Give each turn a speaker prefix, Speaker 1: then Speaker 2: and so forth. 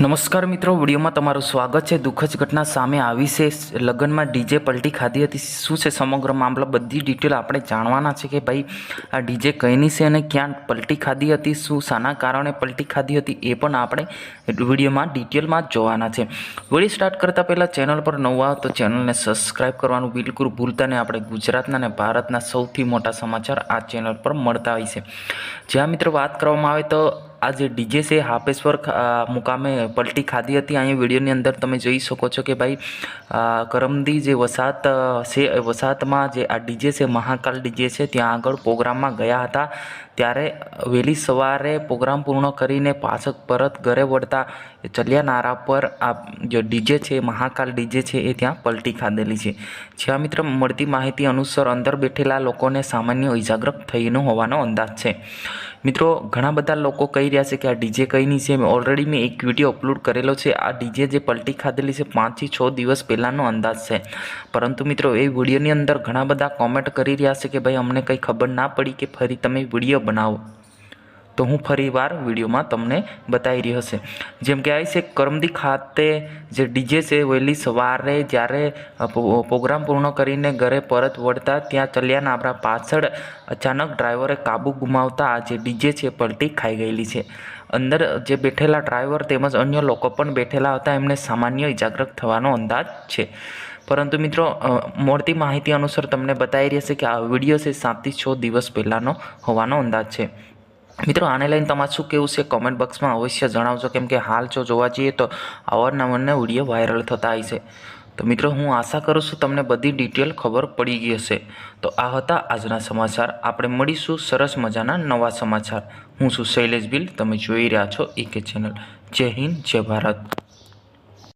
Speaker 1: નમસ્કાર મિત્રો, વિડીયોમાં તમારું સ્વાગત છે. દુઃખદ ઘટના સામે આવી છે. લગ્નમાં ડીજે પલટી ખાધી હતી. શું છે સમગ્ર મામલો? બધી ડિટેલ આપણે જાણવાના છે કે ભાઈ, આ ડીજે કઈની છે અને ક્યાં પલટી ખાધી હતી? શું શાના કારણે પલટી ખાધી હતી? એ પણ આપણે વિડીયોમાં ડિટેલમાં જોવાના છે. વીડિયો સ્ટાર્ટ કરતાં પહેલાં ચેનલ પર નવા તો ચેનલને સબસ્ક્રાઈબ કરવાનું બિલકુલ ભૂલતા ને આપણે ગુજરાતના અને ભારતના સૌથી મોટા સમાચાર આ ચેનલ પર મળતા હોય છે. જ્યાં મિત્રો વાત કરવામાં આવે તો આ જે ડીજે છે, હાપેશ્વર મુકામે પલટી ખાધી હતી. અહીંયા વિડીયોની અંદર તમે જોઈ શકો છો કે ભાઈ કરમદી જે વસાત છે, વસાતમાં જે આ ડીજે છે, મહાકાલ ડીજે છે, ત્યાં આગળ પ્રોગ્રામમાં ગયા હતા. ત્યારે વહેલી સવારે પ્રોગ્રામ પૂર્ણ કરીને પાછળ પરત ઘરે વળતા ચલિયાનારા પર આ જે ડીજે છે, મહાકાલ ડીજે છે, એ ત્યાં પલટી ખાધેલી છે. જ્યાં મિત્ર મળતી માહિતી અનુસાર અંદર બેઠેલા લોકોને સામાન્ય ઇજાગ્રસ્ત થઈનો હોવાનો અંદાજ છે. મિત્રો, ઘણા બધા લોકો કહી રહ્યા છે કે આ ડીજે કઈની છે. ઓલરેડી મેં એક વીડિયો અપલોડ કરેલો છે. આ ડીજે જે પલટી ખાધેલી છે પાંચથી છ દિવસ પહેલાંનો અંદાજ છે. પરંતુ મિત્રો, એ વિડીયોની અંદર ઘણા બધા કોમેન્ટ કરી રહ્યા છે કે ભાઈ અમને કંઈ ખબર ના પડી કે ફરી તમે વીડિયો બનાવો. તો હું ફરીવાર વિડીયોમાં તમને બતાવી રહ્યો છે. જેમ કે આવી છે કરમદી ખાતે જે ડીજે છે વહેલી સવારે જ્યારે પ્રોગ્રામ પૂર્ણ કરીને ઘરે પરત વળતા ત્યાં ચલ્યાના આપણા પાછળ અચાનક ડ્રાઈવરે કાબુ ગુમાવતા આ જે ડીજે છે પલટી ખાઈ ગયેલી છે. અંદર જે બેઠેલા ડ્રાઈવર તેમજ અન્ય લોકો પણ બેઠેલા હતા, એમને સામાન્ય ઇજાગ્રસ્ત થવાનો અંદાજ છે. પરંતુ મિત્રો મળતી માહિતી અનુસાર તમને બતાવી રહ્યા છે કે આ વીડિયો છે સાતથી છ દિવસ પહેલાંનો હોવાનો અંદાજ છે. મિત્રો, આને લઈને તમારે શું કેવું છે કોમેન્ટ બોક્સમાં અવશ્ય જણાવજો. કેમ કે હાલ જો જોવા જઈએ તો અવારનવારને વીડિયો વાયરલ થતા હોય તો મિત્રો, હું આશા કરું છું તમને બધી ડિટેલ ખબર પડી ગઈ હશે. તો આ હતા આજના સમાચાર. આપણે મળીશું સરસ મજાના નવા સમાચાર. હું છું શૈલેષ બિલ તમે જોઈ રહ્યા છો એકે ચેનલ. જય હિન્દ, જય ભારત.